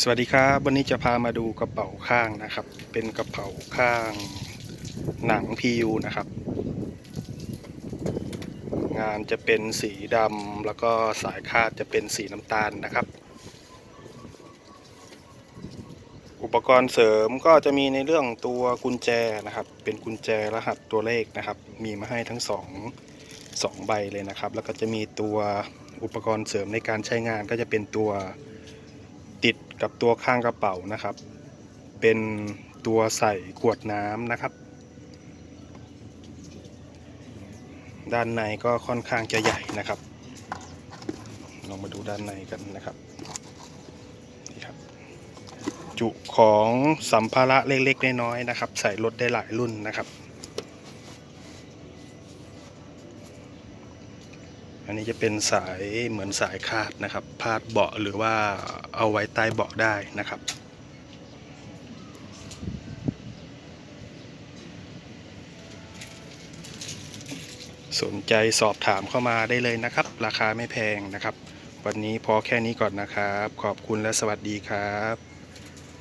สวัสดีครับวันนี้จะพามาดูกระเป๋าข้างนะครับ เป็นกระเป๋าข้างหนัง PU นะครับ งานจะเป็นสีดำแล้วก็สายคาดจะเป็นสีน้ำตาลนะครับ อุปกรณ์เสริมก็จะมีในเรื่องตัวกุญแจนะครับ เป็นกุญแจรหัสตัวเลขนะครับ มีมาให้ทั้งสองสองใบเลยนะครับ แล้วก็จะมีตัวอุปกรณ์เสริมในการใช้งานก็จะเป็นตัว ติดกับตัวข้างกระเป๋านะครับ เป็นตัวใส่ขวดน้ำนะครับ ด้านในก็ค่อนข้างจะใหญ่นะครับ ลองมาดูด้านในกันนะครับนี่ครับ จุของสัมภาระเล็กๆน้อยๆนะครับ ใส่รถได้หลายรุ่นนะครับ อันนี้จะเป็นสายเหมือนสายคาดนะครับ พาดเบาะหรือว่าเอาไว้ใต้เบาะได้นะครับสนใจสอบถามเข้ามาได้เลยนะครับ ราคาไม่แพงนะครับ วันนี้พอแค่นี้ก่อนนะครับ ขอบคุณและสวัสดีครับ